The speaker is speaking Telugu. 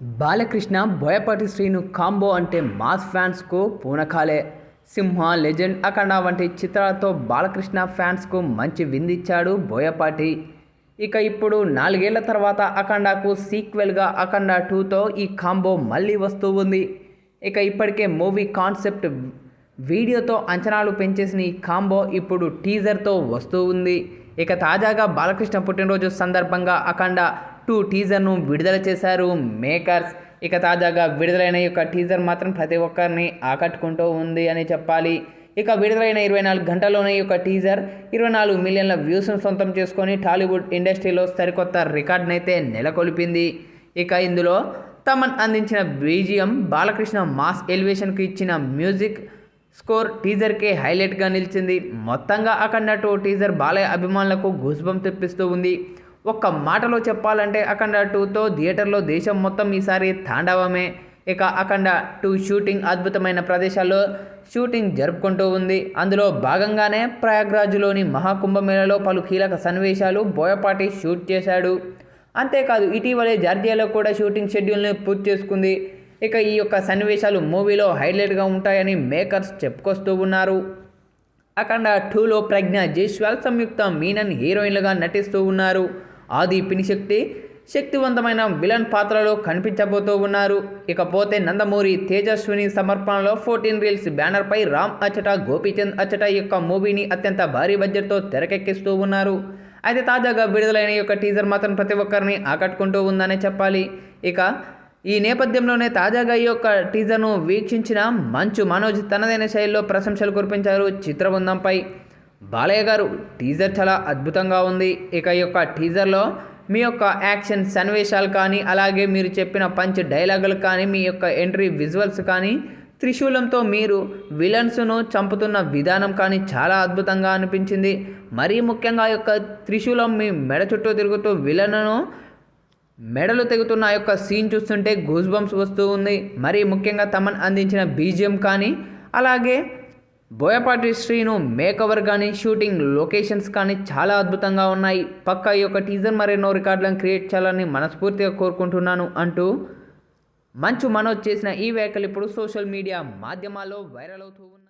బాలకృష్ణ బోయపాటి శ్రీను కాంబో అంటే మాస్ ఫ్యాన్స్కు పూనకాలే. సింహ లెజెండ్ అఖండ వంటి చిత్రాలతో బాలకృష్ణ ఫ్యాన్స్కు మంచి విందిచ్చాడు బోయపాటి. ఇక ఇప్పుడు నాలుగేళ్ళ తర్వాత అఖండాకు సీక్వెల్గా అఖండ టూతో ఈ కాంబో మళ్ళీ వస్తూ ఉంది. ఇక ఇప్పటికే మూవీ కాన్సెప్ట్ వీడియోతో అంచనాలు పెంచేసిన ఈ కాంబో ఇప్పుడు టీజర్తో వస్తూ ఉంది. ఇక తాజాగా బాలకృష్ణ పుట్టినరోజు సందర్భంగా అఖండ టూ టీజర్ను విడుదల చేశారు మేకర్స్. ఇక తాజాగా విడుదలైన యొక్క టీజర్ మాత్రం ప్రతి ఒక్కరిని ఆకట్టుకుంటూ ఉంది అని చెప్పాలి. ఇక విడుదలైన ఇరవై నాలుగు గంటల్లోనే ఈ యొక్క టీజర్ ఇరవై నాలుగు మిలియన్ల వ్యూస్ను సొంతం చేసుకొని టాలీవుడ్ ఇండస్ట్రీలో సరికొత్త రికార్డునైతే నెలకొల్పింది. ఇక ఇందులో తమన్ అందించిన బీజిఎం బాలకృష్ణ మాస్ ఎలివేషన్కు ఇచ్చిన మ్యూజిక్ స్కోర్ టీజర్కే హైలైట్గా నిలిచింది. మొత్తంగా అక్కడ టీజర్ బాలయ్య అభిమానులకు గుస్బం తెప్పిస్తూ ఉంది. ఒక్క మాటలో చెప్పాలంటే అఖండ టూతో థియేటర్లో దేశం మొత్తం ఈసారి తాండవమే. ఇక అఖండ టూ షూటింగ్ అద్భుతమైన ప్రదేశాల్లో షూటింగ్ జరుపుకుంటూ ఉంది. అందులో భాగంగానే ప్రయాగ్రాజ్లోని మహాకుంభమేళలో పలు కీలక సన్నివేశాలు బోయపాటి షూట్ చేశాడు. అంతేకాదు ఇటీవలే జార్జియాలో కూడా షూటింగ్ షెడ్యూల్ని పూర్తి చేసుకుంది. ఇక ఈ యొక్క సన్నివేశాలు మూవీలో హైలైట్గా ఉంటాయని మేకర్స్ చెప్పుకొస్తూ ఉన్నారు. అఖండ టూలో ప్రజ్ఞ జైస్వాల్ సంయుక్త మీనన్ హీరోయిన్లుగా నటిస్తూ ఉన్నారు. ఆది పినిశక్తి శక్తివంతమైన విలన్ పాత్రలో కనిపించబోతూ ఉన్నారు. ఇకపోతే నందమూరి తేజస్విని సమర్పణలో ఫోర్టీన్ రీల్స్ బ్యానర్పై రామ్ అచ్చట గోపీచంద్ అచ్చట యొక్క మూవీని అత్యంత భారీ బడ్జెట్తో తెరకెక్కిస్తూ ఉన్నారు. అయితే తాజాగా విడుదలైన ఈ యొక్క టీజర్ మాత్రం ప్రతి ఒక్కరిని ఆకట్టుకుంటూ ఉందనే చెప్పాలి. ఇక ఈ నేపథ్యంలోనే తాజాగా ఈ యొక్క టీజర్ను వీక్షించిన మంచు మనోజ్ తనదైన శైలిలో ప్రశంసలు కురిపించారు చిత్రబృందంపై. బాలయ్య గారు టీజర్ చాలా అద్భుతంగా ఉంది. ఇక ఈ యొక్క టీజర్లో మీ యొక్క యాక్షన్ సన్నివేశాలు కానీ అలాగే మీరు చెప్పిన పంచ్ డైలాగులు కానీ మీ యొక్క ఎంట్రీ విజువల్స్ కానీ త్రిశూలంతో మీరు విలన్స్ను చంపుతున్న విధానం కానీ చాలా అద్భుతంగా అనిపించింది. మరీ ముఖ్యంగా ఆ యొక్క త్రిశూలం మీ మెడ చుట్టూ తిరుగుతూ విలన్ను మెడలు తెగుతున్న ఆ యొక్క సీన్ చూస్తుంటే గూస్ బంప్స్ వస్తూ ఉంది. మరీ ముఖ్యంగా తమన్ అందించిన బీజియం కానీ అలాగే బోయపాటి శ్రీను మేకవర్ కానీ షూటింగ్ లొకేషన్స్ కానీ చాలా అద్భుతంగా ఉన్నాయి. పక్క ఈ యొక్క టీజర్ మరెన్నో రికార్డులను క్రియేట్ చేయాలని మనస్ఫూర్తిగా కోరుకుంటున్నాను అంటూ మంచు మనోజ్ చేసిన ఈ వ్యాఖ్యలు ఇప్పుడు సోషల్ మీడియా మాధ్యమాల్లో వైరల్ అవుతూ ఉన్నాయి.